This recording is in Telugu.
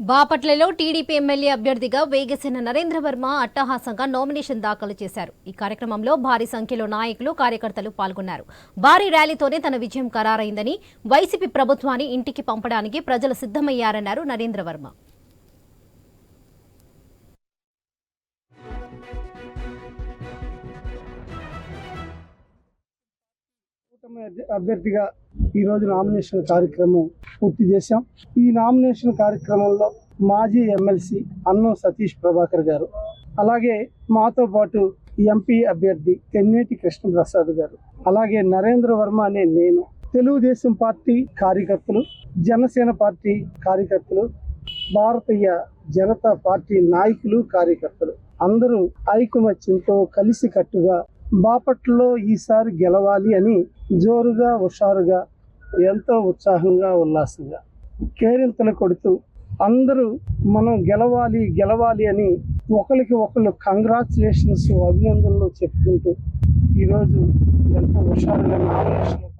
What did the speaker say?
బాపట్లలో టీడీపీ ఎమ్మెల్యే అభ్యర్థిగా వేగసేన నరేంద్ర వర్మ అట్టహాసంగా నామినేషన్ దాఖలు చేశారు. ఈ కార్యక్రమంలో భారీ సంఖ్యలో నాయకులు కార్యకర్తలు పాల్గొన్నారు. భారీ ర్యాలీతోనే తన విజయం ఖరారైందని వైసీపీ ప్రభుత్వాన్ని ఇంటికి పంపడానికి ప్రజలు సిద్ధమయ్యారన్నారు నరేంద్ర వర్మ. కూటమి అభ్యర్థిగా ఈ రోజు నామినేషన్ కార్యక్రమం పూర్తి చేశాం. ఈ నామినేషన్ కార్యక్రమంలో మాజీ ఎమ్మెల్సీ అన్నం సతీష్ ప్రభాకర్ గారు అలాగే మాతో పాటు ఎంపీ అభ్యర్థి తెన్నేటి కృష్ణప్రసాద్ గారు అలాగే నరేంద్ర వర్మ అనే నేను. తెలుగుదేశం పార్టీ కార్యకర్తలు జనసేన పార్టీ కార్యకర్తలు భారతీయ జనతా పార్టీ నాయకులు కార్యకర్తలు అందరూ ఐకమత్యంతో కలిసి బాపట్లో బాపట్లలో ఈసారి గెలవాలి అని జోరుగా హుషారుగా ఎంతో ఉత్సాహంగా ఉల్లాసంగా కేరింతలు కొడుతూ అందరూ మనం గెలవాలి గెలవాలి అని ఒకరికి ఒకళ్ళు కంగ్రాచులేషన్స్ అభినందనలు చెప్పుకుంటూ ఈరోజు ఎంతో హుషారుగా నామినేషన్